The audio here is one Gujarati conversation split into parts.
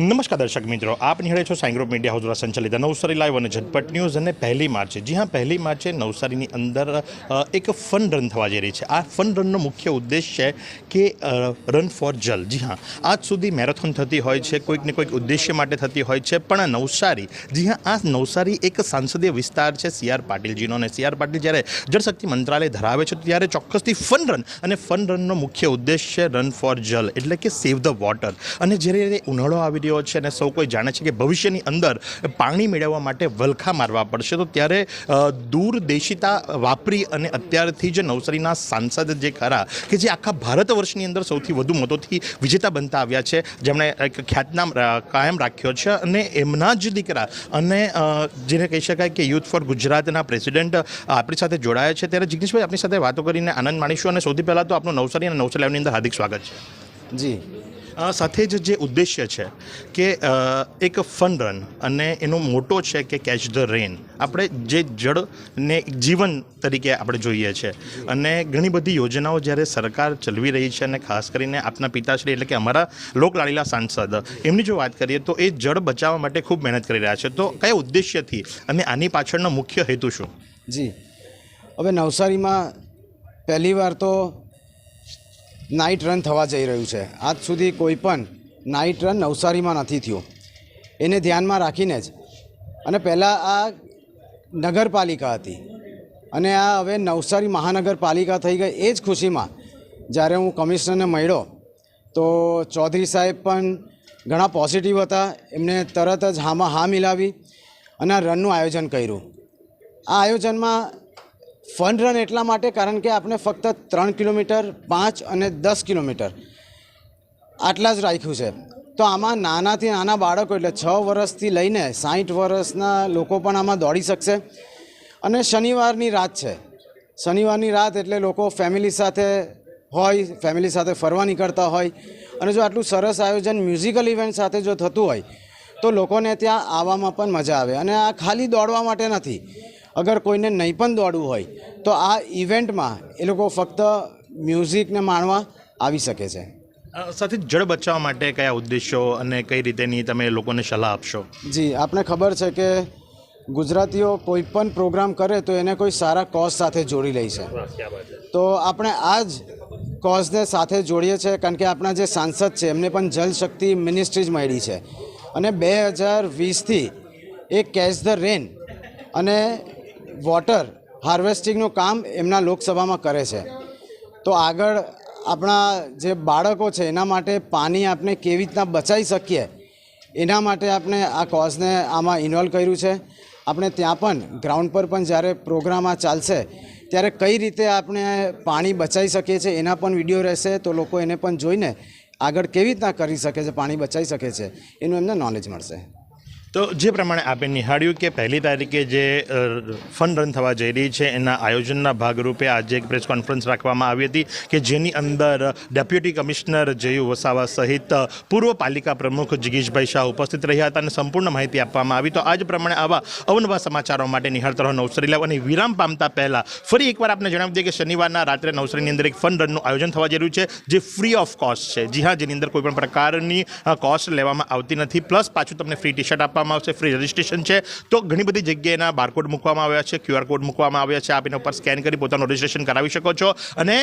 નમસ્કાર દર્શક મિત્રો, આપ નિહાળે છો સાઈ ગ્રુપ મીડિયા હાઉસ દ્વારા સંચાલિત નવસારી લાઈવ અને ઝટપટ ન્યૂઝ અને પહેલી માર્ચે. જી હા, પહેલી માર્ચે નવસારીની અંદર એક ફન રન થવા જઈ રહી છે. આ ફન રનનો મુખ્ય ઉદ્દેશ છે કે રન ફોર જલ. જી હા, આજ સુધી મેરેથોન થતી હોય છે, કોઈક ને કોઈક ઉદ્દેશ્ય માટે થતી હોય છે, પણ નવસારી, જી હા, આ નવસારી એક સાંસદીય વિસ્તાર છે સી આર પાટીલજીનો અને સી આર પાટીલ જ્યારે જળશક્તિ મંત્રાલય ધરાવે છે, ત્યારે ચોક્કસથી ફન રન અને ફન રનનો મુખ્ય ઉદ્દેશ છે રન ફોર જલ, એટલે કે સેવ ધ વોટર અને જ્યારે ઉનાળો આવી રહ્યો છે અને સૌ કોઈ જાણે છે કે ભવિષ્યની અંદર પાણી મેળવવા માટે વલખા મારવા પડશે. તો ત્યારે દૂરદેશિતા વાપરી અને અત્યારથી જ નવસારીના સાંસદ જે ખરા કે જે આખા ભારત વર્ષની અંદર સૌથી વધુ મતોથી વિજેતા બનતા આવ્યા છે, જેમણે એક ખ્યાતનામ કાયમ રાખ્યો છે અને એમના જ દીકરા અને જેને કહી શકાય કે યુથ ફોર ગુજરાતના પ્રેસિડેન્ટ આપણી સાથે જોડાયા છે. ત્યારે જિગ્નેશભાઈ, આપણી સાથે વાતો કરીને આનંદ માણીશું અને સૌથી પહેલાં તો આપનું નવસારી અને નવસારી લાઈવની અંદર હાર્દિક સ્વાગત છે. જી. સાથે જ જે ઉદ્દેશ્ય છે કે એક ફન રન અને એનો મોટો છે કે કેચ ધ રેન આપણે જે જળને જીવન તરીકે આપણે જોઈએ છે. અને ઘણી બધી યોજનાઓ જ્યારે સરકાર ચલાવી રહી છે અને ખાસ કરીને આપના પિતાશ્રી એટલે કે અમારા લોકલાડીલા સાંસદ એમની જો વાત કરીએ તો એ જળ બચાવવા માટે ખૂબ મહેનત કરી રહ્યા છે. તો કયા ઉદ્દેશ્યથી અને આની પાછળનો મુખ્ય હેતુ શું? જી. હવે નવસારીમાં પહેલીવાર તો નાઇટ રન થવા જઈ રહ્યું છે. આજ સુધી કોઈ પણ નાઇટ રન નવસારીમાં નથી થયું. એને ધ્યાનમાં રાખીને જ. અને પહેલાં આ નગરપાલિકા હતી. અને આ હવે નવસારી મહાનગરપાલિકા થઈ ગઈ એ જ ખુશીમાં જ્યારે હું કમિશનરને મળ્યો, તો ચૌધરી સાહેબ પણ ઘણા પોઝિટિવ હતા. એમને તરત જ હામાં હા મિલાવી અને આ રનનું આયોજન કર્યું. આ આયોજનમાં ફન રન એટલા માટે કારણ કે આપણે ફક્ત ત્રણ કિલોમીટર, પાંચ અને દસ કિલોમીટર આટલા જ રાખ્યું છે. તો આમાં નાનાથી નાના બાળકો એટલે છ વર્ષથી લઈને સાઠ વર્ષના લોકો પણ આમાં દોડી શકશે. અને શનિવારની રાત છે. શનિવારની રાત એટલે લોકો ફેમિલી સાથે હોય, ફેમિલી સાથે ફરવા નીકળતા હોય. અને જો આટલું સરસ આયોજન મ્યુઝિકલ ઇવેન્ટ સાથે જો થતું હોય, તો લોકોને ત્યાં આવવામાં પણ મજા આવે. અને આ ખાલી દોડવા માટે નથી. અગર કોઈને નહીં પણ દોડવું હોય તો આ ઇવેન્ટમાં એ લોકો ફક્ત મ્યુઝિકને માણવા આવી શકે છે. સાથે જળ બચાવવા માટે કયા ઉદ્દેશ્યો અને કઈ રીતેની તમે લોકોને સલાહ આપશો? જી આપને ખબર છે કે ગુજરાતીઓ કોઈ પણ પ્રોગ્રામ કરે તો એને કોઈ સારા કોઝ સાથે જોડી લે છે. તો આપણે આ જ કોઝને સાથે જોડીએ છીએ કારણ કે આપણા જે સાંસદ છે એમને પણ જલશક્તિ મિનિસ્ટ્રી જ મળી છે. અને બે હજાર વીસથી એ કેચ ધ રેન અને વોટર હાર્વેસ્ટિંગનું કામ એમના લોકસભામાં કરે છે. તો આગળ આપણા જે બાળકો છે, એના માટે પાણી આપણે કેવી રીતના બચાવી શકીએ, એના માટે આપણે આ કોઝને આમાં ઇન્વોલ્વ કર્યું છે. આપણે ત્યાં પણ ગ્રાઉન્ડ પર પણ જ્યારે પ્રોગ્રામ આ ચાલશે, ત્યારે કઈ રીતે આપણે પાણી બચાવી શકીએ છીએ એના પણ વીડિયો રહેશે. તો લોકો એને પણ જોઈને આગળ કેવી રીતના કરી શકે છે, પાણી બચાવી શકે છે, એનું એમને નોલેજ મળશે. તો જે પ્રમાણે આપે નિહાળ્યું કે પહેલી તારીખે જે ફંડ રન થવા જઈ રહી છે, એના આયોજનના ભાગરૂપે આજે એક પ્રેસ કોન્ફરન્સ રાખવામાં આવી હતી કે જેની અંદર ડેપ્યુટી કમિશનર જયુ વસાવા સહિત પૂર્વ પાલિકા પ્રમુખ જિગીશભાઈ શાહ ઉપસ્થિત રહ્યા હતા અને સંપૂર્ણ માહિતી આપવામાં આવી. તો આજ પ્રમાણે આવા અવનવા સમાચારો માટે નિહાળતા રહો નવસારી લાવ અને વિરામ પામતા પહેલાં ફરી એકવાર આપને જણાવી દઈએ કે શનિવારના રાત્રે નવસારીની અંદર એક ફન રનનું આયોજન થવા રહ્યું છે, જે ફ્રી ઓફ કોસ્ટ છે. જી હા, જેની અંદર કોઈ પણ પ્રકારની કોસ્ટ લેવામાં આવતી નથી. પ્લસ પાછું તમને ફ્રી ટી શર્ટ આપવામાં આવશે ફ્રી રજિસ્ટ્રેશન છે. તો ઘણી બધી જગ્યાએના બારકોડ મૂકવામાં આવ્યા છે ક્યુઆર કોડ મૂકવામાં આવ્યા છે. આપ એના ઉપર સ્કેન કરી પોતાનું રજિસ્ટ્રેશન કરાવી શકો છો. અને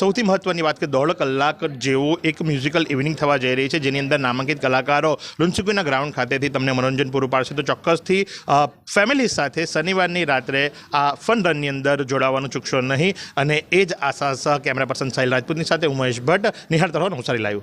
સૌથી મહત્ત્વની વાત કે દોઢ કલાક જેવું એક મ્યુઝિકલ ઇવનિંગ થવા જઈ રહી છે, જેની અંદર નામાંકિત કલાકારો લુન્સુકીના ગ્રાઉન્ડ ખાતેથી તમને મનોરંજન પૂરું પાડશે. તો ચોક્કસથી ફેમિલી સાથે શનિવારની રાત્રે આ ફન રનની અંદર જોડાવાનું ચૂકશો નહીં. અને એ જ આશા કેમેરા પર્સન સાહિલ રાજપૂતની સાથે હું મહેશ ભટ્ટ. નિહાળતા રહો નવસારી લાઈવ